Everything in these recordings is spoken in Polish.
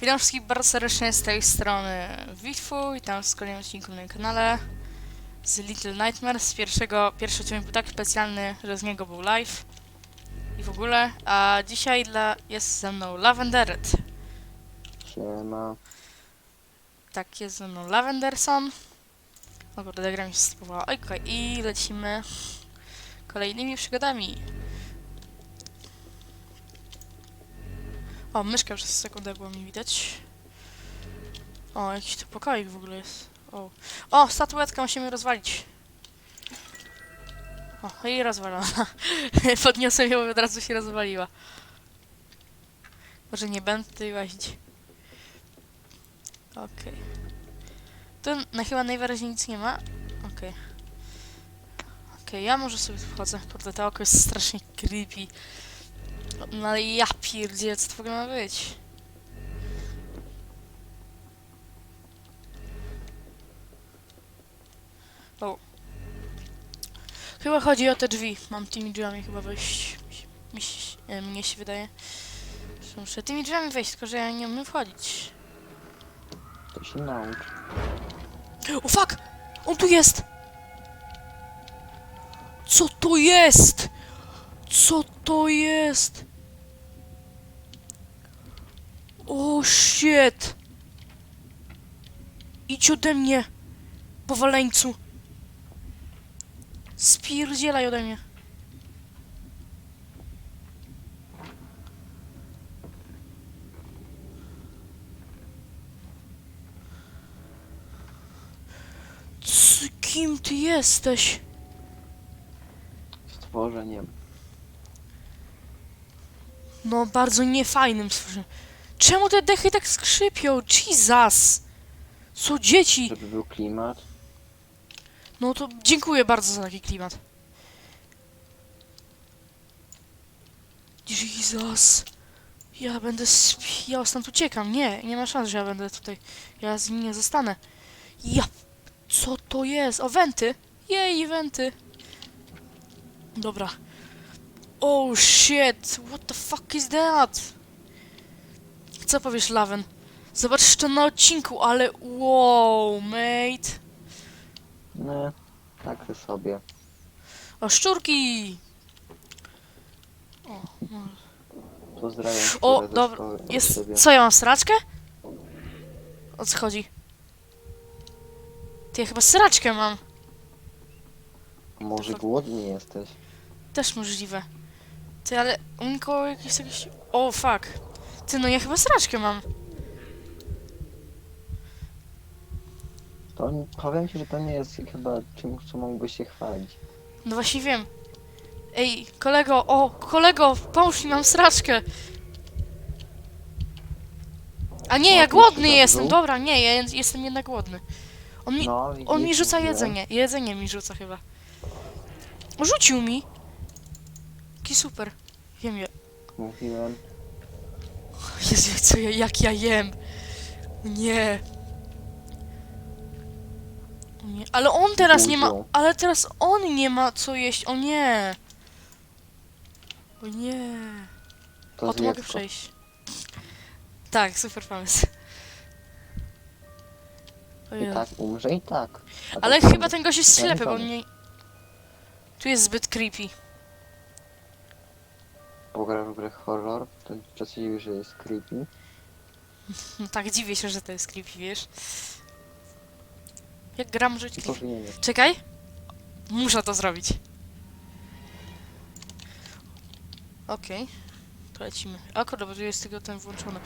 Witam wszystkich bardzo serdecznie z tej strony Witfu. Witam w kolejnym odcinku na moim kanale z Little Nightmares. Z pierwszego, pierwszy odcinek był tak specjalny, że z niego był live i w ogóle. A dzisiaj dla, jest ze mną Lavenderet. Siema. Tak, jest ze mną Lavenderson. O kurde, gra mi się spowała. Okej, i lecimy kolejnymi przygodami. O, myszka przez sekundę było mi widać. O, jakiś tu pokoik w ogóle jest. O, o statuetka musimy rozwalić. O, i rozwalona. Podniosłem ją i od razu się rozwaliła. Może nie będę tutaj łazić. Okej. Tu na chyba najwyraźniej nic nie ma. Okej. Okej, ja może sobie wchodzę. Kurde, to oko jest strasznie creepy. No ale ja pierdzielę, co to w ogóle ma być? O. Chyba chodzi o te drzwi. Mam tymi drzwiami chyba wejść. Mi, się- e, mnie się wydaje. Muszę tymi drzwiami wejść, tylko że ja nie umiem wchodzić. To się naucz. O fuck! On tu jest! Co to jest? Co to jest? O shit! Idź ode mnie! Powaleńcu! Spierdzielaj ode mnie! C- kim ty jesteś? Stworzeniem. No, bardzo niefajnym stworzeniem. Czemu te dechy tak skrzypią? Jesus! Są dzieci! Żeby był klimat. No to dziękuję bardzo za taki klimat. Jesus! Ja będę sp- Ja stąd uciekam. Nie, nie ma szans, że ja będę tutaj. Ja z nim nie zostanę. Ja... Co to jest? O, wenty! Jej, wenty! Dobra. Oh shit! What the fuck is that? Co powiesz, Laven? Zobacz to na odcinku, ale wow, mate. Nie. Tak sobie. O, szczurki! O, no. Pozdrawiam. o dobra, jest... Co, ja mam sraczkę? O co chodzi? Ty, ja chyba sraczkę mam. Może głodny jesteś? Też możliwe. Ty, ale u nikogo jakieś jakieś... O, fuck. Ty, no ja chyba sraczkę mam. To powiem ci, że to nie jest chyba czymś, co mógłbyś się chwalić. No właśnie wiem. Ej, kolego, o, kolego, pomóż mi, mam sraczkę. A nie, ja tu głodny jestem, dobra, nie, ja je- jestem jednak głodny. On mi, No, On mi rzuca jedzenie. Jedzenie mi rzuca chyba. Rzucił mi. Jaki super. Wiem je. Mówiłem. Jezu, co ja, jak ja jem. Nie. Nie. Ale on teraz nie ma. Ale teraz on nie ma co jeść. O nie. O nie. To O, tu mogę przejść. Tak, super pomysł. I tak umrze i tak. A Ale tak chyba ten gość jest nie ślepy, bo pomysł. mnie... Tu jest zbyt creepy pograć w grę horror, to przecenił, że jest creepy. No tak, dziwię się, że to jest creepy, wiesz. Jak gram I rzuć... Czekaj! Muszę to zrobić. Okej. To lecimy. A bo tu jest tylko ten włączony.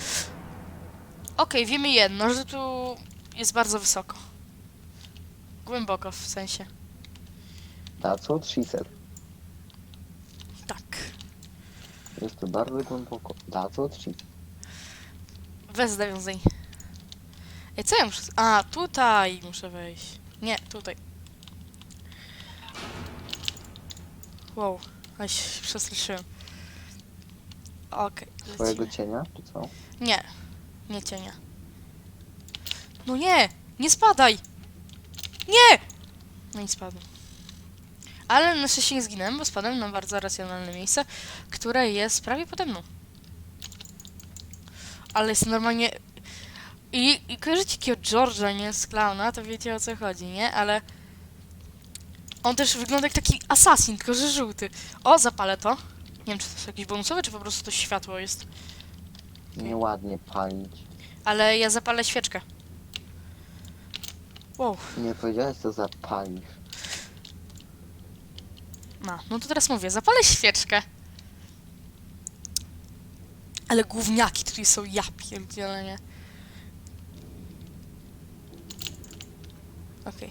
Okej, wiemy jedno, że tu jest bardzo wysoko. Głęboko w sensie. Na co? 300. Jest to bardzo głęboko. That's what she Bez zawiązań. Ej, co ja muszę... A, tutaj muszę wejść. Nie, tutaj. Wow, ale się przestraszyłem. Okej, Twojego lecimy. cienia, czy co? Nie, nie cienia. No nie, nie spadaj! Nie! No i spadłem. Ale na szczęście nie zginąłem, bo spadłem na bardzo racjonalne miejsce, które jest prawie pode mną. Ale jest normalnie I, i kojarzycie takiego George'a, nie? Z klauna, to wiecie o co chodzi, nie? Ale... On też wygląda jak taki assassin, tylko że żółty. O, zapalę to. Nie wiem, czy to jest jakieś bonusowe, czy po prostu to światło jest. Nieładnie palić. Ale ja zapalę świeczkę. Wow. Nie powiedziałeś co zapalisz. No, no to teraz mówię, zapalę świeczkę. Ale gówniaki tutaj są, ja pierdzielę, nie? Okej.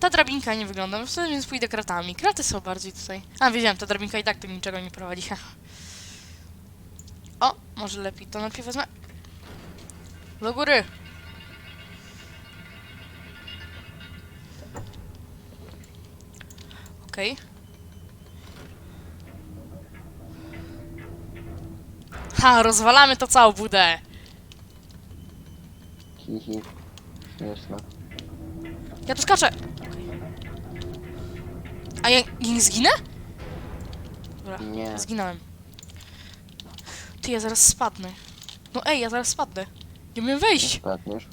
Ta drabinka nie wygląda, wtedy więc pójdę kratami. Kraty są bardziej tutaj... A, wiedziałem, ta drabinka i tak do niczego nie prowadzi. o, może lepiej to najpierw wezmę. Do góry. Okej. Ha, rozwalamy to całą budę. Hihi. Śmieszne. Ja tu skaczę. A ja, ja nie zginę? Dobra, Nie. zginąłem. Ty, ja zaraz spadnę. No ej, ja zaraz spadnę. Nie umiem wejść. Spadniesz?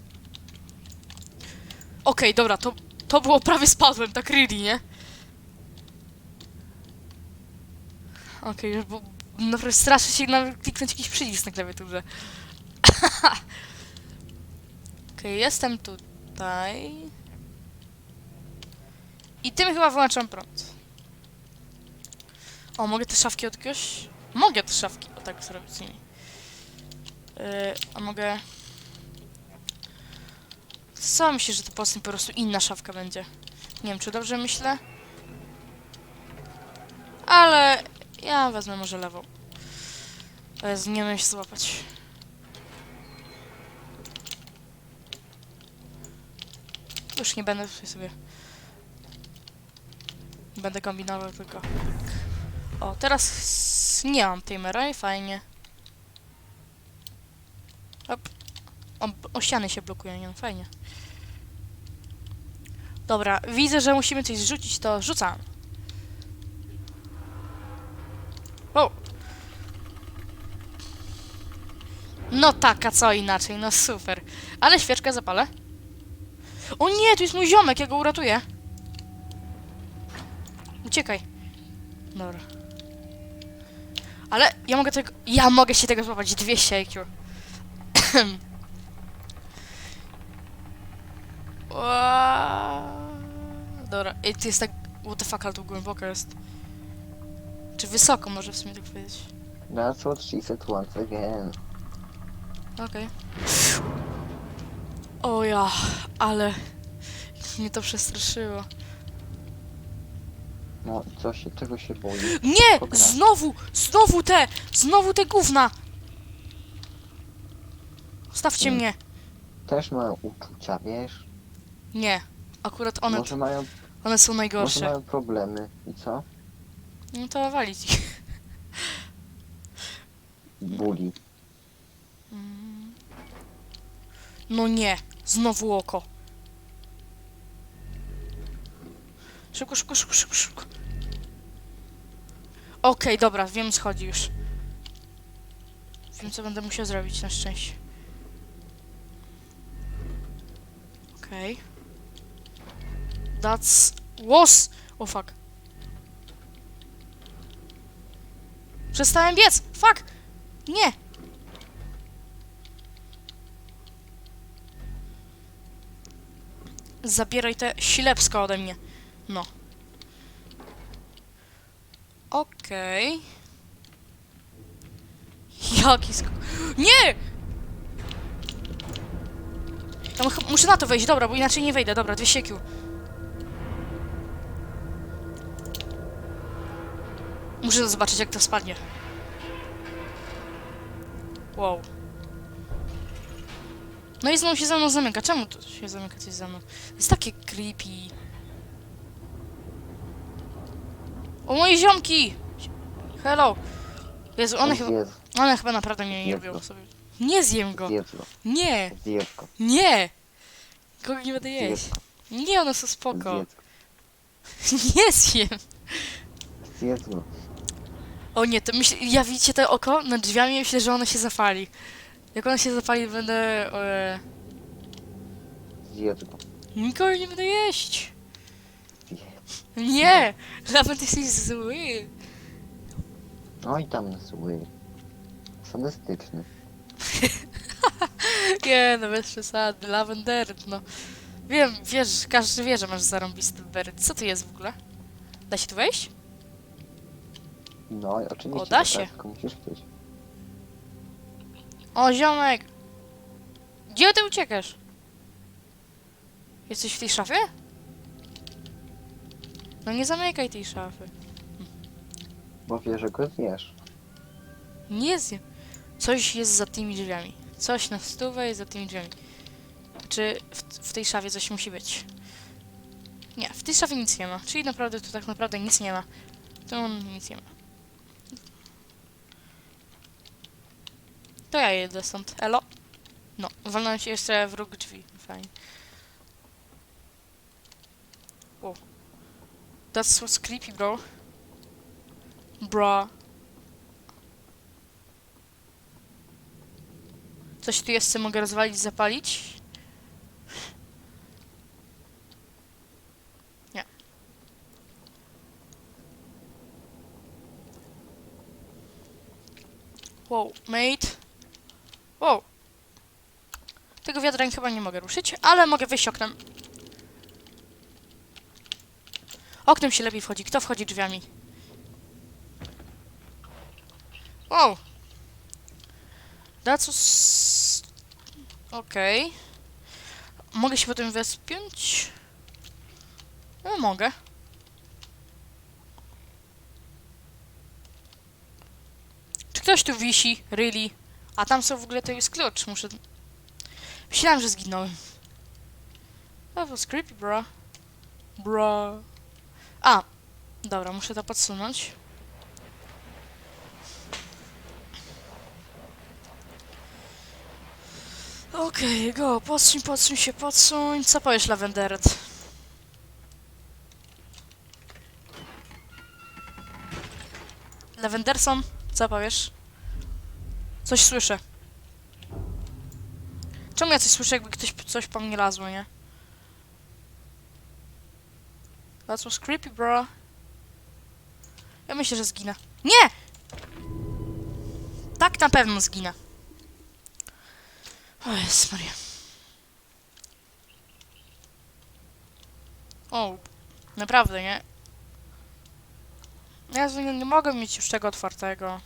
Okej, dobra, to, to było prawie spadłem, tak really, nie? Okej, już bo naprawdę straszę się nawet kliknąć jakiś przycisk na klawiaturze. Okej, jestem tutaj. I tym chyba wyłączam prąd. O, mogę te szafki od jakiegoś... Mogę te szafki, o tak zrobić z nimi. Yy, a mogę... Co myślę, że to po prostu po prostu inna szafka będzie. Nie wiem, czy dobrze myślę. Ale ja wezmę może lewą. To jest, nie umiem się złapać. Już nie będę tutaj sobie... Będę kombinował tylko. O, teraz nie mam timera i fajnie. Op. O, o ściany się blokuje, nie no, fajnie. Dobra, widzę, że musimy coś zrzucić, to rzucam. O! No tak, a co inaczej, no super. Ale świeczkę zapalę. O nie, tu jest mój ziomek, ja go uratuję. Uciekaj. Dobra. Ale ja mogę tego... Ja mogę się tego złapać, 200 IQ. Dobra, ej, to jest tak... What the fuck, ale to głęboko jest. Czy wysoko, może w sumie tak powiedzieć. That's what she said once again. Okej. O ja, ale... Mnie to przestraszyło. No, co się, czego się boi? Nie! Znowu! Znowu te! Znowu te gówna! Stawcie Mm. mnie! Też mają uczucia, wiesz? Nie. Akurat one, Może mają, one są może najgorsze. mają problemy. I co? No to walić ich. Bully. No nie. Znowu oko. Szybko, szybko, szybko, szybko, szybko. Okej, dobra, wiem schodzi już. Wiem co będę musiał zrobić na szczęście. Okej. That's... Was! O fuck. Przestałem biec! Fuck! Nie! Zabieraj te ślepsko ode mnie. No. Okej. Jaki sk... Nie! Muszę na to wejść, dobra, bo inaczej nie wejdę. Dobra, 200 Q. Muszę zobaczyć, jak to spadnie. Wow. No i znowu się ze mną zamyka. Czemu to się zamyka coś ze mną? To jest takie creepy. O moje ziomki! Hello! Jezu, one chyba, one chyba naprawdę mnie nie lubią sobie. Nie zjem go! zjedz go, Nie! zjedz go, Nie! Kogo nie będę jeść? zjedz go, Nie, one są spoko. zjedz go, Nie zjem! zjedz go. O nie, to myśl, ja widzicie to oko nad drzwiami myślę, że ono się zapali. Jak on się zapali, będę... E, Zjedz go. nikogo nie będę jeść. Nie! Lawent jesteś zły. Oj tam zły. Sadystyczny. Nie, no bez przesady. Lavender, no. Wiem, wiesz, każdy wie, że masz zarąbisty beret. Co to jest w ogóle? Da się tu wejść? No oczywiście. O, da się. tak, Tylko musisz chcieć. O, ziomek! Gdzie ty uciekasz? Jesteś w tej szafie? No nie zamykaj tej szafy. Bo wiesz, że go zjesz. Nie zjem. Coś jest za tymi drzwiami. Coś na stówę jest za tymi drzwiami. Czy w, w tej szafie coś musi być? Nie, w tej szafie nic nie ma. Czyli naprawdę tu tak naprawdę nic nie ma. Tu nic nie ma. To ja jedę stąd. Elo? No, walnąłem się jeszcze w drzwi. Fajnie. Wow. That's what's creepy, bro. Bro. Coś tu jest, co mogę rozwalić, zapalić? Nie. Wow, mate. Wow. Tego wiadra chyba nie mogę ruszyć, ale mogę wyjść oknem. Oknem się lepiej wchodzi. Kto wchodzi drzwiami? Wow. That's. Okej. Mogę się potem wespiąć? No, mogę. Czy ktoś tu wisi? Really? A tam są w ogóle to jest klucz. Muszę... Myślałem, że zginąłem. That was creepy, bro. Bro. A! Dobra, muszę to podsunąć. Okej, go, podsuń, podsuń się, podsuń. Co powiesz, Lavenderet? Lavenderson, co powiesz? Coś słyszę. Czemu ja coś słyszę, jakby ktoś coś po mnie lazło, nie? That was creepy, bro. Ja myślę, że zginę. Nie! Tak na pewno zginę. O jest Maria. O, naprawdę, nie? Ja nie mogę mieć już tego otwartego.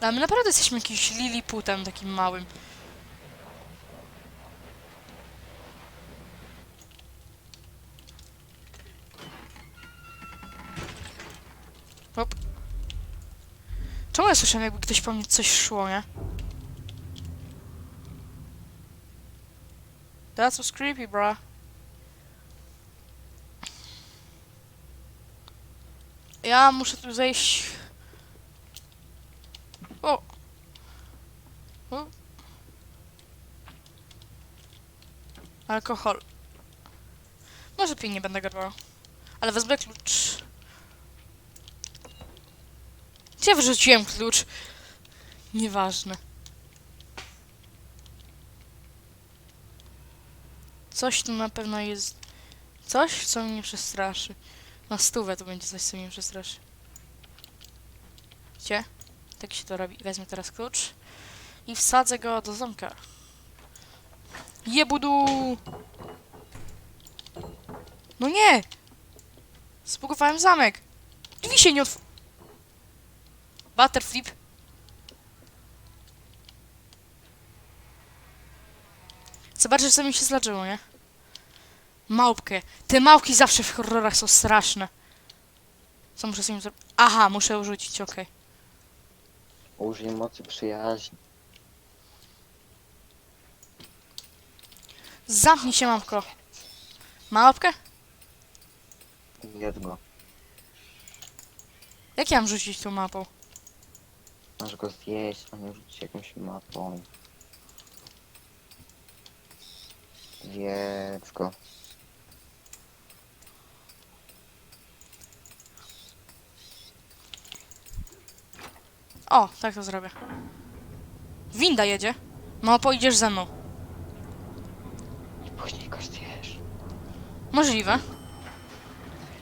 Ale my naprawdę jesteśmy jakimś liliputem takim małym. Hop. Czemu ja słyszę, jakby ktoś po mnie coś szło, nie? That was creepy, bro. Ja muszę tu zejść. O! o. Alkohol. Może pić nie będę garbał. Ale wezmę klucz. Gdzie wyrzuciłem klucz? Nieważne. Coś tu na pewno jest. Coś, co mnie przestraszy. Na stówę to będzie coś, co mnie przestraszy. Gdzie? Tak się to robi. Wezmę teraz klucz i wsadzę go do zamka. Jebudu! No nie! Spugowałem zamek! Drzwi się nie otw... Butterflip. Zobaczę, co mi się zdarzyło, nie? Małpkę. Te małpki zawsze w horrorach są straszne. Co muszę z nim zrobić? Aha, muszę urzucić, okej. Użyj mocy przyjaźni. Zamknij się, małpko. Małpkę? Zjedz go. Jak ja mam rzucić tą mapą? Masz go zjeść, a nie rzucić jakąś mapą. Zjedz go. O, tak to zrobię. Winda jedzie. No, pojedziesz ze mną. Później go zjesz. Możliwe.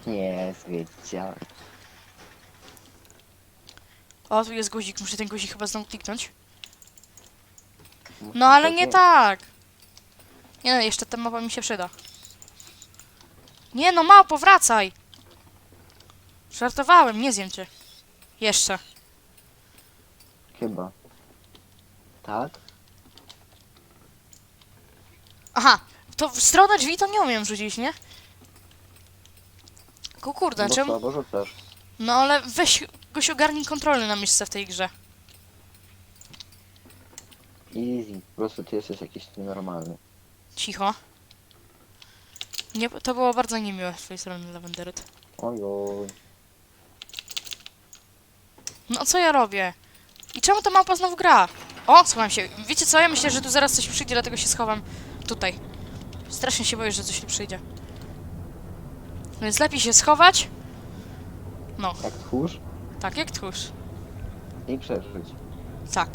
Nie, zwiedziałem. O, tu jest guzik. Muszę ten guzik chyba znowu kliknąć. No, ale nie tak. Nie no, jeszcze ta mapa mi się przyda. Nie no, małpo, wracaj! Żartowałem, nie zjem cię. Jeszcze. Chyba. Tak? Aha, to w stronę drzwi to nie umiem rzucić, nie? Ku kurde, Bo czemu? słabo rzucasz. No ale weź goś ogarnij kontrolę na miejsce w tej grze. Easy. Po prostu ty jesteś jakiś nienormalny. Cicho. Nie, to było bardzo niemiłe z twojej strony, Lavenderyt. Ojoj. No co ja robię? I czemu ta mapa znowu gra? O, schowam się. Wiecie co? Ja myślę, że tu zaraz coś przyjdzie, dlatego się schowam tutaj. Strasznie się boję, że coś tu przyjdzie. Więc lepiej się schować. No, Jak tchórz tak jak tchórz. i przeżyć. Tak.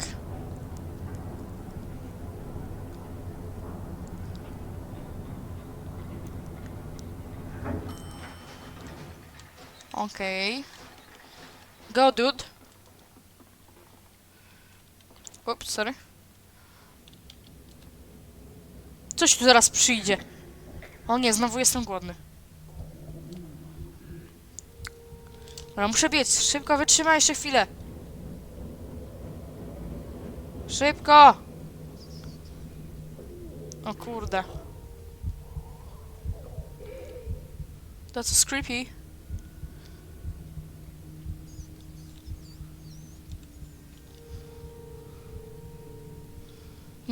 Okej. Go, dude. Ups, sorry. Coś tu zaraz przyjdzie. O nie, znowu jestem głodny. Dobra, muszę biec. Szybko wytrzymaj jeszcze chwilę. Szybko! O kurde. That's creepy.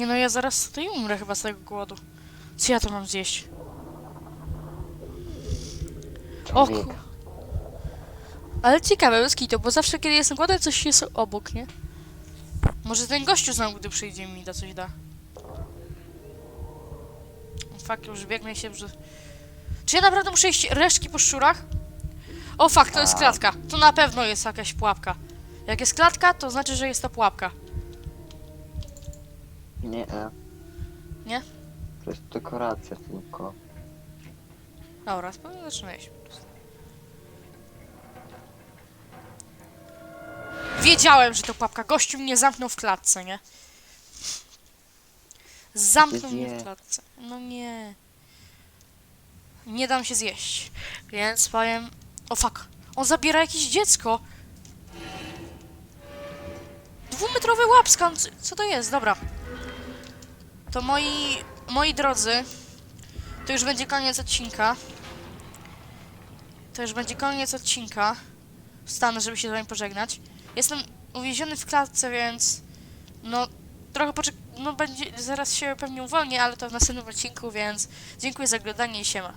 Nie no, ja zaraz tutaj umrę chyba z tego głodu. Co ja to mam zjeść? O Człowiek. ku... Ale ciekawe, bez kitu, bo zawsze kiedy jestem głodny, coś jest obok, nie? Może ten gościu znowu, gdy przyjdzie mi da coś da. Fuck, już biegnę się, że... Czy ja naprawdę muszę iść resztki po szczurach? O fuck, to jest klatka. To na pewno jest jakaś pułapka. Jak jest klatka, to znaczy, że jest to pułapka. Nie. e. Nie? To jest dekoracja tylko. Dobra, spokojnie prostu. Wiedziałem, że to pułapka. Gościu mnie zamknął w klatce, nie? Zamknął mnie w klatce. No nie. Nie dam się zjeść. Więc powiem... O fuck. On zabiera jakieś dziecko. Dwumetrowy łapskan. Co to jest? Dobra. To moi... Moi drodzy... To już będzie koniec odcinka. To już będzie koniec odcinka. Wstanę, żeby się z wami pożegnać. Jestem uwięziony w klatce, więc... No, trochę poczek... No, będzie... Zaraz się pewnie uwolnię, ale to w następnym odcinku, więc... Dziękuję za oglądanie i siema.